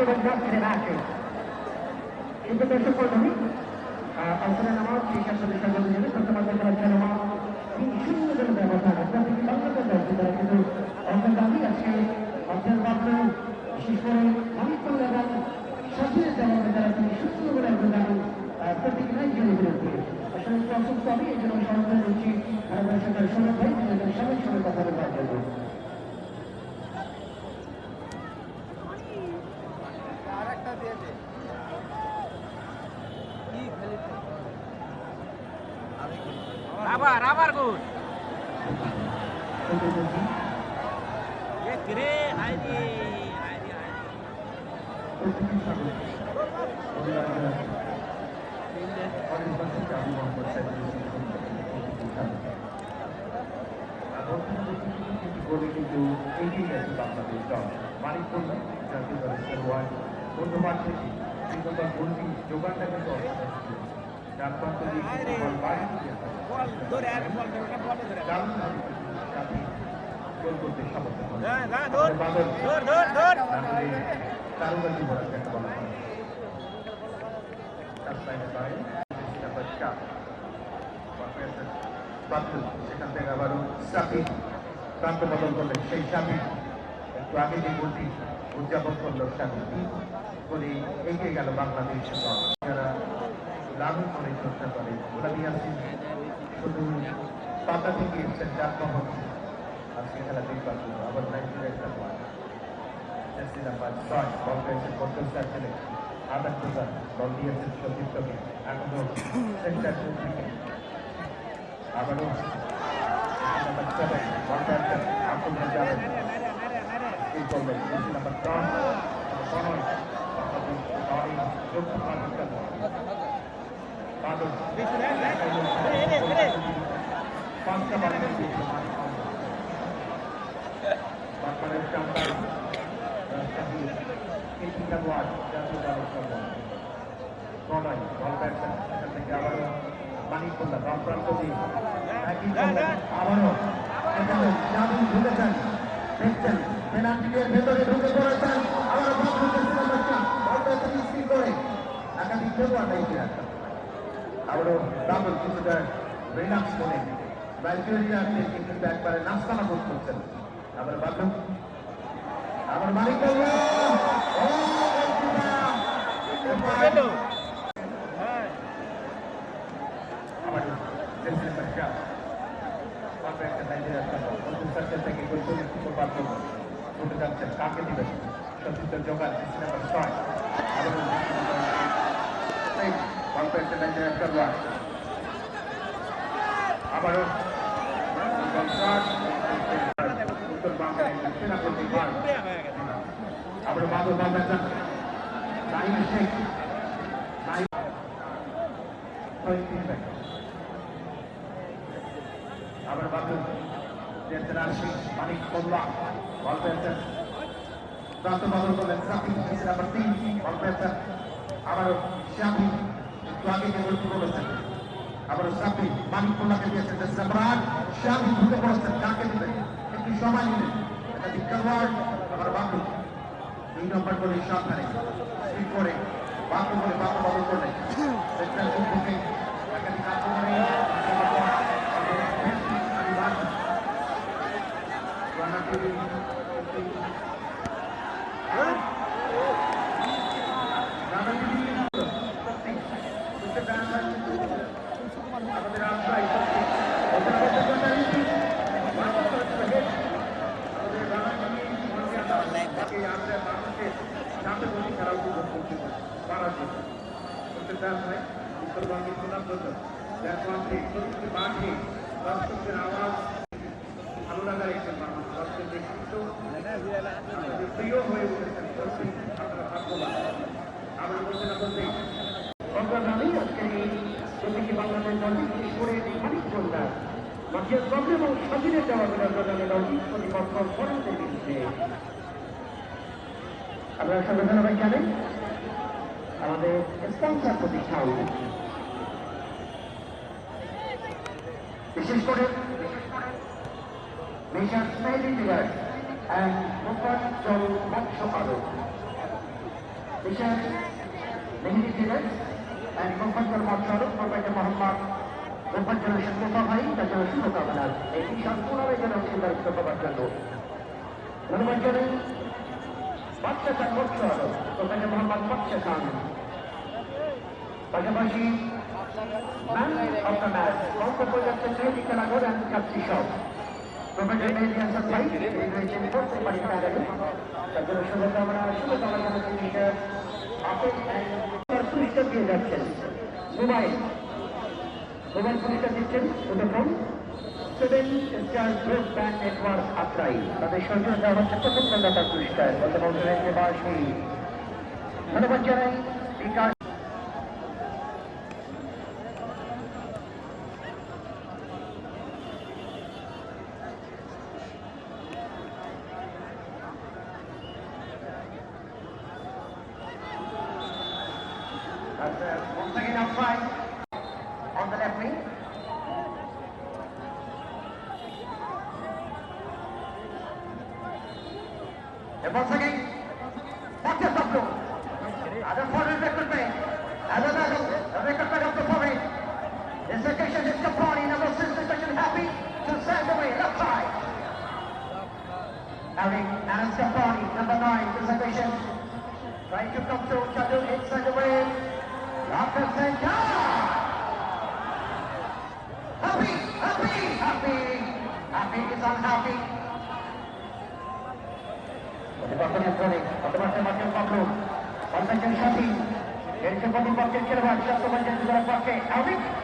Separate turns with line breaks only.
করছেন কাপাস করে যাচ্ছেন আসে কিন্তু দর্শক মন্ডলী অংশগ্রহণ আমার সেই সাথে সঙ্গে জন্য প্রথমত করেছেন আমার তিন শূন্য জন্য ব্যবধান আপনার থেকে বাংলাদেশ দলকে তারা কিন্তু অগ্রগামী আছে অর্থের মাত্র বিশেষ করে অনেকক্ষণ এবং সচিবের জবাবে তারা তিনি শূন্য বলে অগ্রগামী প্রতীক নাইজেরিয়ার বিরুদ্ধে আসলে একটু অসুস্থ আমি এই জন্য সরকার দিচ্ছি ভারতের সরকার সৌরভ ভাই তিনি স্বামীর সঙ্গে কথা বলবার জন্য
আরেকটা দিয়ে দে কি খেলিতে
দিয়ে কিন্তু বল বাড়ি দিয়ে
বল বল বল
বলা বলা প্রান্ত বদল করলেন সেই সাফি একটু আগে যে গোলটি উদযাপন করল সাফি করে এগিয়ে গেল বাংলাদেশ যারা লাভু করে চর্চা করে আসিন শুধু পাতা থেকে এসছেন জাতমহল আজকে খেলা দেখবার জন্য আবার নাইজেরিয়া খেলা জার্সি নাম্বার ছয় বল পেয়েছেন কন্টেস্টার ছেলে আদার প্রধান বল দিয়েছেন সতীর্থকে এখনও সেন্টার থেকে আবারও নাম্বার এখানে জাদু ঢুকেছেন দেখছেন পেনাল্টির ভেতরে ঢুকে পড়েছেন আবারও বল পেয়েছেন স্কিল করে একাধিক খেলোয়াড় নাই আবারও ডাবল কিছুটা রিল্যাক্স করে ব্যালকেরিয়া থেকে কিন্তু একবারে নাস্তানা বোধ করছেন আবার বাদল আবার মালিক
পেলো হ্যাঁ
আবার দেশের বাচ্চা বাপে একটা নাইজেরিয়ার সার্কেল থেকে গোল করে সুপার পার করবো ছুটে যাচ্ছেন কাকে দিবেন সতীর্থ জোগান নাম্বার ছয় একটা নাইজেরিয়ার আবারও উত্তর
গেছে
আবার বাবু বাবু নাইম শেখ, নাইম আবার বাবু দিয়েছেন আশি মানিক মোল্লা বল বল আবারও শাফি একটু আগে যে গোলটি করেছেন আবারও সাফি মানিক মোল্লাকে দিয়েছেন জাবরান শাফি ঢুকে পড়েছেন। কাকে দিলেন একটু সময় নিলেন একাধিক খেলোয়াড় আবার বাবু দুই নম্বর করে সাবধানে। স্পিড করে বাঁকু করে বাঁকু বদল করলেন সেন্ট্রাল থেকে একাধিক আক্রমণে আমাদের উত্তরবঙ্গের সুনামগঞ্জ যার কণ্ঠে প্রতিটি মাঠে দর্শকদের আওয়াজ ভালো লাগার একজন মানুষ দর্শকের ব্যক্তিত্ব প্রিয় হয়ে উঠেছেন দর্শক আপনারা ভাগ্যবান। আমরা বলতে না বলতে,
অগ্রগামী আজকে এই প্রতীকী বাংলাদেশ দলটি বিশেষ করে খানিক সন্ধ্যা মাটিয়ার প্রবলেম এবং স্বাধীনের দেওয়া অগ্রগামী দলটি প্রতিপক্ষ ফরান্সের বিরুদ্ধে আপনারা সবাই ধন্যবাদ জানেন আমাদের স্পন্সর প্রতিষ্ঠান বিশেষ করে মিশন স্মাইলি ডিভার অ্যান্ড মুখাঞ্চল মৎস্য আরও মিশন মেহেদি ডিভার অ্যান্ড মুখাঞ্চল মৎস্য আরও প্রোপাইটার মোহাম্মদ মুখাঞ্চল মুস্তফা ভাই তার জন্য শুভকামনা জন্য। ধন্যবাদ জানাই। বাচ্চা খান মৎস্য আরও প্রোপাইটার মোহাম্মদ বাচ্চা খান পাশাপাশি ম্যান অফ দ্য ম্যাচ বক্তব্য যাচ্ছেন মেহেদি খেলাঘর অ্যান্ড কাপসি শপ প্রফেসর মেহেদি হাসান রয়েছেন করতে পারি প্যানেলে তার জন্য শুভকামনা শুভকামনা জানাচ্ছি লিডার আপেল পুরস্কার দিয়ে যাচ্ছেন? মোবাইল। মোবাইল পুরস্কার দিচ্ছেন? উদ্যোগম seven star group band network Atrai তাদের সৌজন্য দেওয়া হচ্ছে প্রথম কলকাতা পুরস্কার। গত বছরের যে বার্ষী ধন্যবাদ জানাই। বিকাশ That's uh, once again outside on And once again, number six, position happy to send away left side. Having Anas Caponi, number nine, this occasion. Trying to come through, Chadu inside the. Happy, happy, happy. Happy is unhappy. Pasukan yang balik Pada masa-masa yang maklum Pasukan yang syafi Yang sempat dipakai Kira-kira Satu banjir juga dipakai Amin Amin